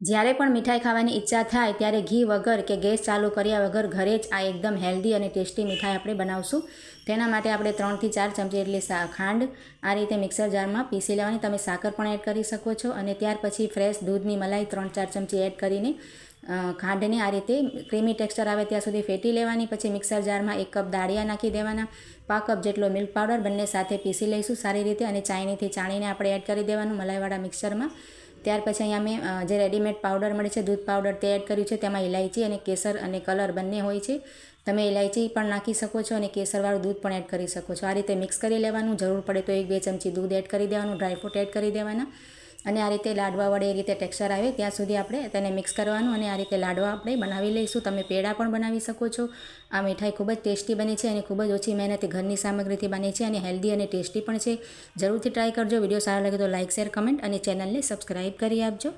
જ્યારે પણ મીઠાઈ ખાવાની ઈચ્છા થાય ત્યારે ઘી વગર કે ગેસ ચાલુ કર્યા વગર ઘરે જ આ એકદમ હેલ્ધી અને ટેસ્ટી મીઠાઈ આપણે બનાવશું. તેના માટે આપણે ત્રણથી ચાર ચમચી એટલી ખાંડ આ રીતે મિક્સર જારમાં પીસી લેવાની. તમે સાકર પણ એડ કરી શકો છો અને ત્યાર પછી ફ્રેશ દૂધની મલાઈ ત્રણ ચાર ચમચી એડ કરીને ખાંડને આ રીતે ક્રીમી ટેક્સચર આવે ત્યાં સુધી ફેટી લેવાની. પછી મિક્સર જારમાં એક કપ દાળિયા નાખી દેવાના. પા કપ જેટલો મિલ્ક પાવડર બંને સાથે પીસી લઈશું સારી રીતે અને ચાયનીથી ચાણીને આપણે એડ કરી દેવાનું મલાઈવાળા મિક્સરમાં. ત્યાર પછી અહીંયા મેં જે રેડીમેડ પાવડર મળે છે, દૂધ પાવડર તે એડ કર્યું છે, તેમાં ઇલાયચી અને કેસર અને કલર બંને હોય છે. તમે ઇલાયચી પણ નાખી શકો છો અને કેસરવાળું દૂધ પણ એડ કરી શકો છો. આ રીતે મિક્સ કરી લેવાનું. જરૂર પડે તો એક બે ચમચી દૂધ એડ કરી દેવાનું ડ્રાયફ્રૂટ એડ કરી દેવાના. અને આ રીતે લાડવા વડે એ રીતે ટેક્સચર આવે, ત્યાં સુધી આપણે તેને મિક્સ કરવાનું અને આ રીતે લાડવા આપણે બનાવી લઈશું. તમે પેડા પણ બનાવી શકો છો. આ મીઠાઈ ખૂબ જ ટેસ્ટી બની છે અને ખૂબ જ ઓછી મહેનતે ઘરની સામગ્રીથી બની છે અને હેલ્ધી અને ટેસ્ટી પણ છે. જરૂરથી ટ્રાય કરજો. વીડિયો સારો લાગે તો લાઇક શેર કમેન્ટ અને ચેનલને સબસ્ક્રાઈબ કરી આપજો.